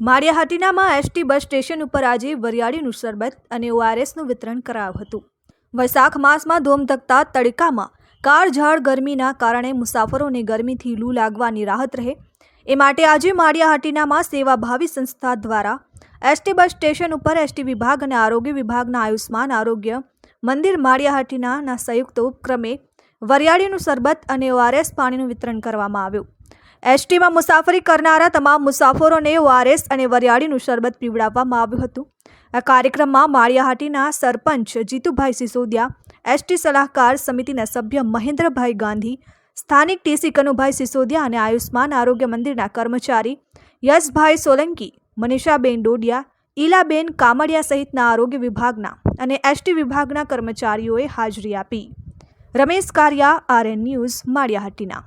માળિયાહાટીનામાં ST bus station ઉપર આજે વરિયાળીનું શરબત અને ઓઆરએસનું વિતરણ કરાયું હતું. વૈશાખ માસમાં ધોમધકતા તડકામાં કાળઝાળ ગરમીના કારણે મુસાફરોને ગરમીથી લૂ લાગવાની રાહત રહે. એ માટે આજે માળિયાહાટીનામાં સેવાભાવી સંસ્થા દ્વારા એસટી બસ સ્ટેશન ઉપર એસટી વિભાગ અને આરોગ્ય વિભાગના આયુષ્માન આરોગ્ય મંદિર માળિયાહાટીના સંયુક્ત ઉપક્રમે વરિયાળીનું શરબત અને ઓઆરએસ પાણીનું વિતરણ કરવામાં આવ્યું. એસટીમાં મુસાફરી કરનારા તમામ મુસાફરોને ઓઆરએસ અને વરિયાળીનું શરબત પીવડાવવામાં આવ્યું હતું. આ કાર્યક્રમમાં માળિયાહાટીના સરપંચ જીતુભાઈ સિસોદિયા, એસટી સલાહકાર સમિતિના સભ્ય મહેન્દ્રભાઈ ગાંધી, સ્થાનિક ટીસી કનુભાઈ સિસોદિયા અને આયુષ્માન આરોગ્ય મંદિરના કર્મચારી યશભાઈ સોલંકી, મનીષાબેન ડોડિયા, ઈલાબેન કામડિયા સહિતના આરોગ્ય વિભાગના અને એસટી વિભાગના કર્મચારીઓએ હાજરી આપી. Ramesh Kariya, RN news, Maliyahatina.